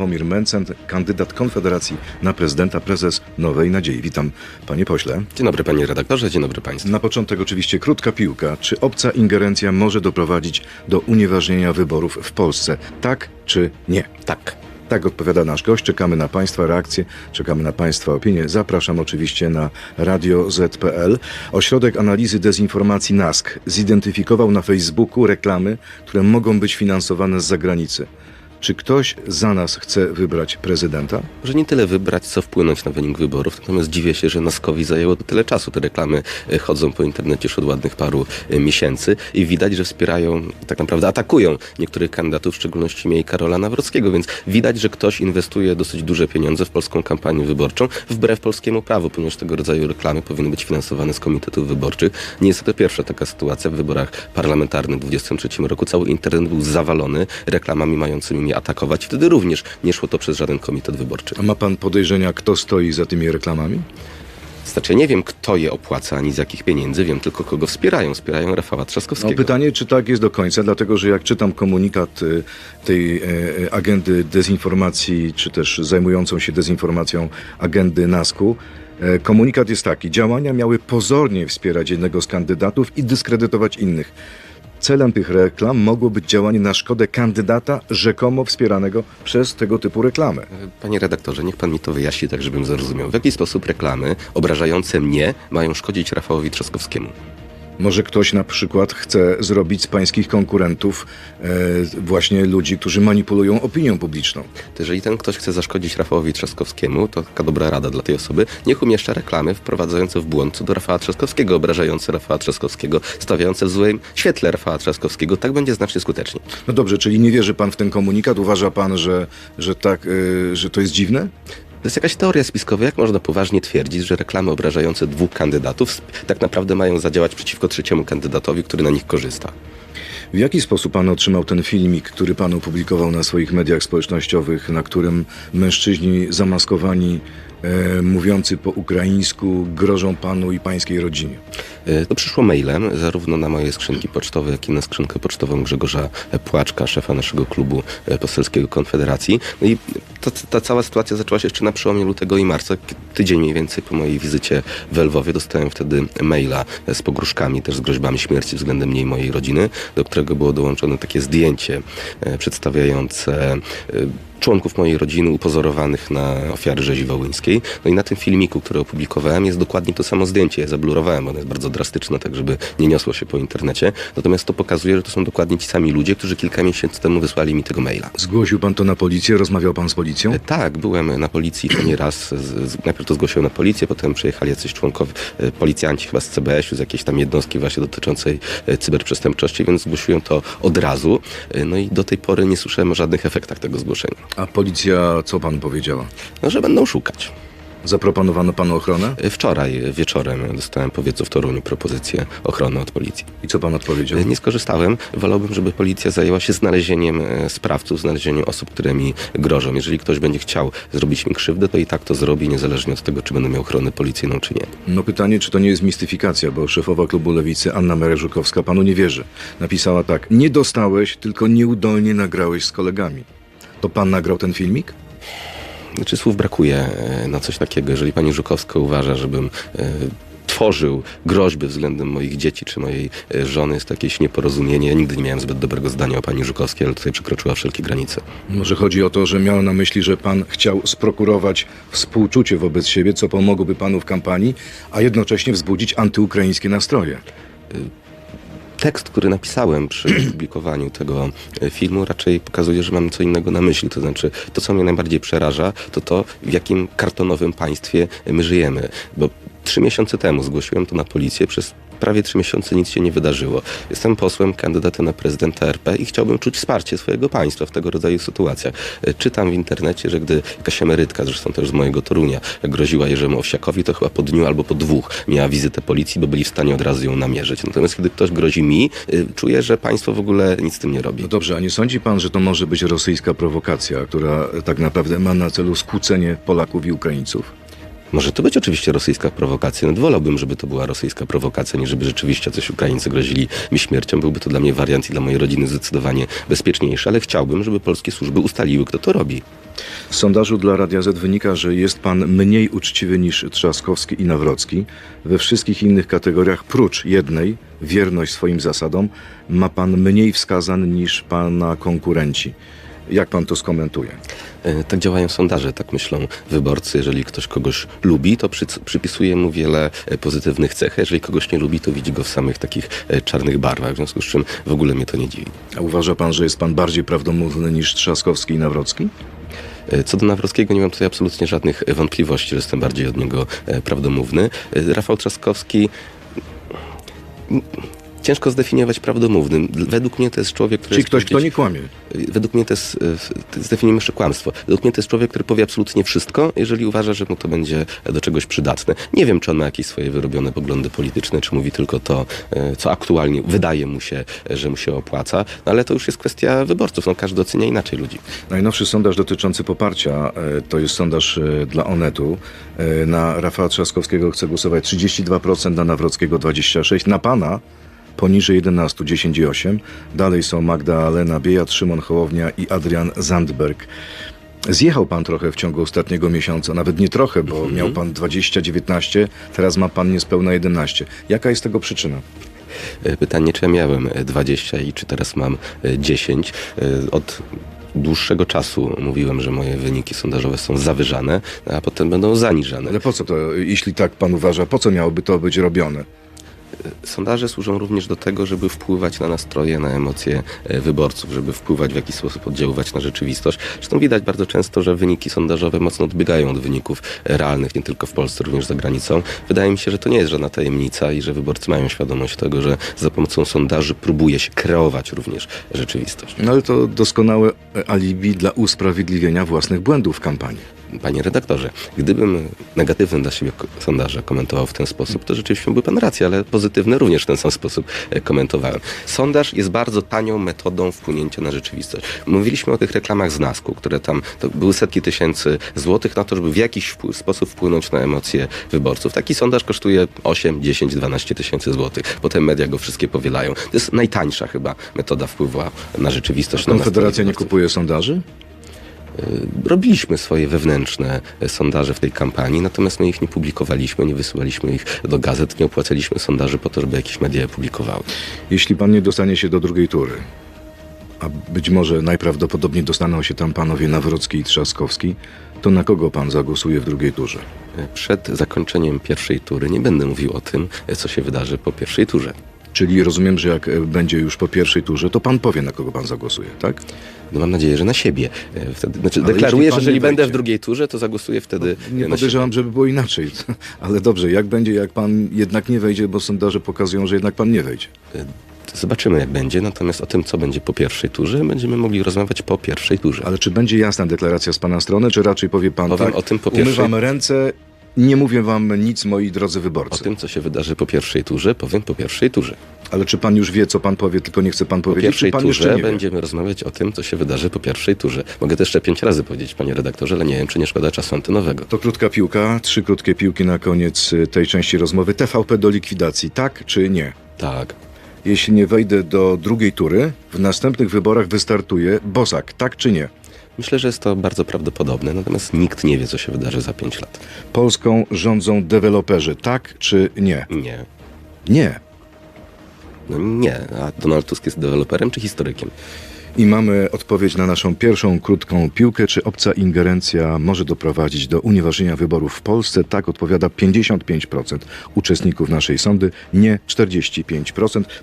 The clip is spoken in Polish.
Sławomir Mencen, kandydat Konfederacji na prezydenta, prezes Nowej Nadziei. Witam, panie pośle. Dzień dobry panie redaktorze, dzień dobry państwu. Na początek oczywiście krótka piłka. Czy obca ingerencja może doprowadzić do unieważnienia wyborów w Polsce? Tak czy nie? Tak. Tak odpowiada nasz gość. Czekamy na Państwa reakcje, czekamy na Państwa opinie. Zapraszam oczywiście na Radio Z.pl. Ośrodek Analizy Dezinformacji NASK zidentyfikował na Facebooku reklamy, które mogą być finansowane z zagranicy. Czy ktoś za nas chce wybrać prezydenta? Może nie tyle wybrać, co wpłynąć na wynik wyborów, natomiast dziwię się, że Naskowi zajęło tyle czasu. Te reklamy e, chodzą po internecie już od ładnych paru e, miesięcy i widać, że wspierają, tak naprawdę atakują niektórych kandydatów, w szczególności mnie i Karola Nawrockiego, więc widać, że ktoś inwestuje dosyć duże pieniądze w polską kampanię wyborczą, wbrew polskiemu prawu, ponieważ tego rodzaju reklamy powinny być finansowane z komitetów wyborczych. Nie jest to pierwsza taka sytuacja w wyborach parlamentarnych w 2023 roku. Cały internet był zawalony reklamami mającymi mnie atakować. Wtedy również nie szło to przez żaden komitet wyborczy. A ma Pan podejrzenia, kto stoi za tymi reklamami? Znaczy, nie wiem, kto je opłaca, ani z jakich pieniędzy, wiem tylko, kogo wspierają. Wspierają Rafała No Trzaskowskiego. pytanie, czy tak jest do końca, dlatego że jak czytam komunikat y, tej e, agendy dezinformacji, czy też zajmującą się dezinformacją agendy NASK-u, e, komunikat jest taki, działania miały pozornie wspierać jednego z kandydatów i dyskredytować innych. Celem tych reklam mogło być działanie na szkodę kandydata rzekomo wspieranego przez tego typu reklamy. Panie redaktorze, niech pan mi to wyjaśni, tak żebym zrozumiał. W jaki sposób reklamy obrażające mnie mają szkodzić Rafałowi Trzaskowskiemu? Może ktoś na przykład chce zrobić z pańskich konkurentów e, właśnie ludzi, którzy manipulują opinią publiczną. Jeżeli ten ktoś chce zaszkodzić Rafałowi Trzaskowskiemu, to taka dobra rada dla tej osoby, niech umieszcza reklamy wprowadzające w błąd co do Rafała Trzaskowskiego, obrażające Rafała Trzaskowskiego, stawiające w złym świetle Rafała Trzaskowskiego. Tak będzie znacznie skuteczniej. No dobrze, czyli nie wierzy pan w ten komunikat? Uważa pan, że, że tak, y, że to jest dziwne? To jest jakaś teoria spiskowa. Jak można poważnie twierdzić, że reklamy obrażające dwóch kandydatów tak naprawdę mają zadziałać przeciwko trzeciemu kandydatowi, który na nich korzysta? W jaki sposób pan otrzymał ten filmik, który pan opublikował na swoich mediach społecznościowych, na którym mężczyźni zamaskowani, e, mówiący po ukraińsku, grożą panu i pańskiej rodzinie? Y, To przyszło mailem, zarówno na moje skrzynki pocztowe, jak i na skrzynkę pocztową Grzegorza Płaczka, szefa naszego klubu e, poselskiego Konfederacji. No i ta, ta cała sytuacja zaczęła się jeszcze na przełomie lutego i marca. Tydzień mniej więcej po mojej wizycie w Lwowie dostałem wtedy maila e, z pogróżkami, też z groźbami śmierci względem mnie i mojej rodziny, do którego było dołączone takie zdjęcie e, przedstawiające e, członków mojej rodziny upozorowanych na ofiary rzezi wołyńskiej. No i na tym filmiku, który opublikowałem, jest dokładnie to samo zdjęcie. Ja zablurowałem, ono jest bardzo drastyczne, tak żeby nie niosło się po internecie. Natomiast to pokazuje, że to są dokładnie ci sami ludzie, którzy kilka miesięcy temu wysłali mi tego maila. Zgłosił pan to na policję? Rozmawiał pan z policją? E, Tak, byłem na policji to nie raz. Z, z, najpierw to zgłosiłem na policję, potem przyjechali jacyś członkowie, e, policjanci chyba z CBS-u, z jakiejś tam jednostki właśnie dotyczącej e, cyberprzestępczości, więc zgłosiłem to od razu. No i do tej pory nie słyszałem o żadnych efektach tego zgłoszenia. A policja co pan powiedziała? No, że będą szukać. Zaproponowano panu ochronę? E, Wczoraj wieczorem dostałem powiedz w Toruniu propozycję ochrony od policji. I co pan odpowiedział? E, Nie skorzystałem. Wolałbym, żeby policja zajęła się znalezieniem e, sprawców, znalezieniem osób, które mi grożą. Jeżeli ktoś będzie chciał zrobić mi krzywdę, to i tak to zrobi, niezależnie od tego, czy będę miał ochronę policyjną, czy nie. No pytanie, czy to nie jest mistyfikacja, bo szefowa klubu Lewicy Anna Mereżukowska panu nie wierzy. Napisała tak, nie dostałeś, tylko nieudolnie nagrałeś z kolegami. To pan nagrał ten filmik? Znaczy słów brakuje e, na coś takiego. Jeżeli pani Żukowska uważa, żebym e, tworzył groźby względem moich dzieci czy mojej e, żony, jest to jakieś nieporozumienie. Ja nigdy nie miałem zbyt dobrego zdania o pani Żukowskiej, ale tutaj przekroczyła wszelkie granice. Może chodzi o to, że miał na myśli, że pan chciał sprokurować współczucie wobec siebie, co pomogłoby panu w kampanii, a jednocześnie wzbudzić antyukraińskie nastroje. Tekst, który napisałem przy publikowaniu tego e, filmu, raczej pokazuje, że mam co innego na myśli. To znaczy, to co mnie najbardziej przeraża, to to, w jakim kartonowym państwie my żyjemy. Bo trzy miesiące temu zgłosiłem to na policję, przez prawie trzy miesiące nic się nie wydarzyło. Jestem posłem, kandydatem na prezydenta RP i chciałbym czuć wsparcie swojego państwa w tego rodzaju sytuacjach. E, Czytam w internecie, że gdy jakaś emerytka, zresztą też z mojego Torunia, groziła Jerzemu Owsiakowi, to chyba po dniu albo po dwóch miała wizytę policji, bo byli w stanie od razu ją namierzyć. Natomiast kiedy ktoś grozi mi, y, czuję, że państwo w ogóle nic z tym nie robi. No dobrze, a nie sądzi pan, że to może być rosyjska prowokacja, która tak naprawdę ma na celu skłócenie Polaków i Ukraińców? Może to być oczywiście rosyjska prowokacja. Nawet wolałbym, żeby to była rosyjska prowokacja, niż żeby rzeczywiście coś Ukraińcy grozili mi śmiercią. Byłby to dla mnie wariant i dla mojej rodziny zdecydowanie bezpieczniejszy, ale chciałbym, żeby polskie służby ustaliły, kto to robi. Z sondażu dla Radia Z wynika, że jest pan mniej uczciwy niż Trzaskowski i Nawrocki. We wszystkich innych kategoriach, prócz jednej, wierność swoim zasadom, ma pan mniej wskazań niż pana konkurenci. Jak pan to skomentuje? E, Tak działają sondaże, tak myślą wyborcy. Jeżeli ktoś kogoś lubi, to przy, przypisuje mu wiele e, pozytywnych cech. Jeżeli kogoś nie lubi, to widzi go w samych takich e, czarnych barwach. W związku z czym w ogóle mnie to nie dziwi. A uważa pan, że jest pan bardziej prawdomówny niż Trzaskowski i Nawrocki? Co do Nawrockiego nie mam tutaj absolutnie żadnych wątpliwości, że jestem bardziej od niego prawdomówny. Rafał Trzaskowski ciężko zdefiniować prawdomównym. Według mnie to jest człowiek, który Czyli ktoś, kto nie kłamie. Według mnie to jest, e, zdefiniujmy jeszcze kłamstwo. Według mnie to jest człowiek, który powie absolutnie wszystko, jeżeli uważa, że mu to będzie do czegoś przydatne. Nie wiem, czy on ma jakieś swoje wyrobione poglądy polityczne, czy mówi tylko to, e, co aktualnie wydaje mu się, że mu się opłaca, no ale to już jest kwestia wyborców. No, każdy ocenia inaczej ludzi. Najnowszy sondaż dotyczący poparcia e, to jest sondaż dla Onetu. Na Rafała Trzaskowskiego chce głosować 32%, na Nawrockiego 26%, na pana poniżej 11, 10,8. Dalej są Magdalena Biejat, Szymon Hołownia i Adrian Zandberg. Zjechał pan trochę w ciągu ostatniego miesiąca, nawet nie trochę, bo miał pan 20-19, teraz ma pan niespełna 11. Jaka jest tego przyczyna? E, Pytanie, czy ja miałem e, 20 i czy teraz mam e, 10. E, Od dłuższego czasu mówiłem, że moje wyniki sondażowe są zawyżane, a potem będą zaniżane. Ale po co to, jeśli tak pan uważa, po co miałoby to być robione? Sondaże służą również do tego, żeby wpływać na nastroje, na emocje e, wyborców, żeby wpływać w jakiś sposób oddziaływać na rzeczywistość. Zresztą widać bardzo często, że wyniki sondażowe mocno odbiegają od wyników realnych, nie tylko w Polsce, również za granicą. Wydaje mi się, że to nie jest żadna tajemnica i że wyborcy mają świadomość tego, że za pomocą sondaży próbuje się kreować również rzeczywistość. No ale to doskonałe alibi dla usprawiedliwienia własnych błędów w kampanii. Panie redaktorze, gdybym negatywne dla siebie sondaże komentował w ten sposób, to rzeczywiście miałby pan rację, ale pozytywne również w ten sam sposób e, komentowałem. Sondaż jest bardzo tanią metodą wpłynięcia na rzeczywistość. Mówiliśmy o tych reklamach z Nasku, które tam to były setki tysięcy złotych na to, żeby w jakiś wpływ, sposób wpłynąć na emocje wyborców. Taki sondaż kosztuje 8, 10, 12 tysięcy złotych. Potem media go wszystkie powielają. To jest najtańsza chyba metoda wpływu na rzeczywistość. na nastroje Konfederacja nie wyborców. kupuje sondaży? Robiliśmy swoje wewnętrzne e, sondaże w tej kampanii, natomiast my ich nie publikowaliśmy, nie wysyłaliśmy ich do gazet, nie opłacaliśmy sondaży po to, żeby jakieś media je publikowały. Jeśli pan nie dostanie się do drugiej tury, a być może najprawdopodobniej dostaną się tam panowie Nawrocki i Trzaskowski, to na kogo pan zagłosuje w drugiej turze? E, Przed zakończeniem pierwszej tury nie będę mówił o tym, e, co się wydarzy po pierwszej turze. Czyli rozumiem, że jak e, będzie już po pierwszej turze, to pan powie, na kogo pan zagłosuje, tak? No mam nadzieję, że na siebie. E, Wtedy, znaczy Ale deklaruję, że jeżeli nie będę w drugiej turze, to zagłosuję wtedy Nie e, na siebie. podejrzewam, żeby było inaczej. Ale dobrze, jak będzie, jak pan jednak nie wejdzie, bo sondaże pokazują, że jednak pan nie wejdzie. Zobaczymy, jak będzie. Natomiast o tym, co będzie po pierwszej turze, będziemy mogli rozmawiać po pierwszej turze. Ale czy będzie jasna deklaracja z pana strony, czy raczej powie pan Powiem tak, o tym po pierwszej- umywam ręce, nie mówię wam nic, moi drodzy O wyborcy. tym, co się wydarzy po pierwszej turze, powiem po pierwszej turze. Ale czy pan już wie, co pan powie, tylko nie chce pan Po powiedzieć, czy pierwszej pan turze nie wie? będziemy rozmawiać o tym, co się wydarzy po pierwszej turze. Mogę to jeszcze pięć razy powiedzieć, panie redaktorze, ale nie wiem, czy nie szkoda czasu antenowego. To krótka piłka, trzy krótkie piłki na koniec y, tej części rozmowy. TVP do likwidacji, tak czy nie? Tak. Jeśli nie wejdę do drugiej tury, w następnych wyborach wystartuje Bosak, tak czy nie? Myślę, że jest to bardzo prawdopodobne, natomiast nikt nie wie, co się wydarzy za pięć lat. Polską rządzą deweloperzy, tak czy nie? Nie. Nie. No nie. A Donald Tusk jest deweloperem czy historykiem? I mamy odpowiedź na naszą pierwszą krótką piłkę. Czy obca ingerencja może doprowadzić do unieważnienia wyborów w Polsce? Tak odpowiada 55% uczestników naszej sądy, nie 45%.